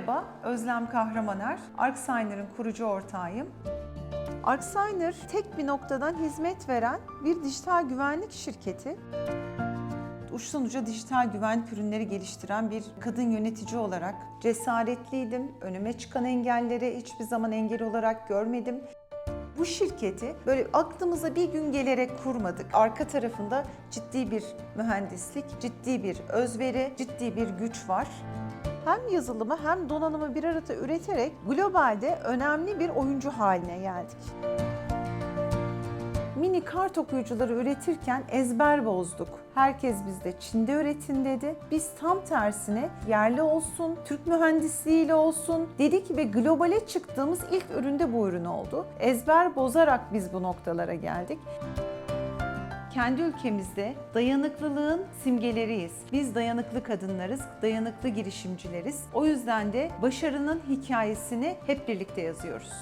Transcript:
Merhaba, Özlem Kahramaner. ArcSigner'ın kurucu ortağıyım. ArcSigner tek bir noktadan hizmet veren bir dijital güvenlik şirketi. Uçtan uca dijital güvenlik ürünleri geliştiren bir kadın yönetici olarak cesaretliydim. Önüme çıkan engelleri hiçbir zaman engel olarak görmedim. Bu şirketi böyle aklımıza bir gün gelerek kurmadık. Arka tarafında ciddi bir mühendislik, ciddi bir özveri, ciddi bir güç var. Hem yazılımı hem donanımı bir arada üreterek globalde önemli bir oyuncu haline geldik. Mini kart okuyucuları üretirken ezber bozduk. Herkes bizde Çin'de üretin dedi. Biz tam tersine yerli olsun, Türk mühendisliğiyle olsun dedik ve globale çıktığımız ilk üründe bu ürün oldu. Ezber bozarak biz bu noktalara geldik. Kendi ülkemizde dayanıklılığın simgeleriyiz. Biz dayanıklı kadınlarız, dayanıklı girişimcileriz. O yüzden de başarının hikayesini hep birlikte yazıyoruz.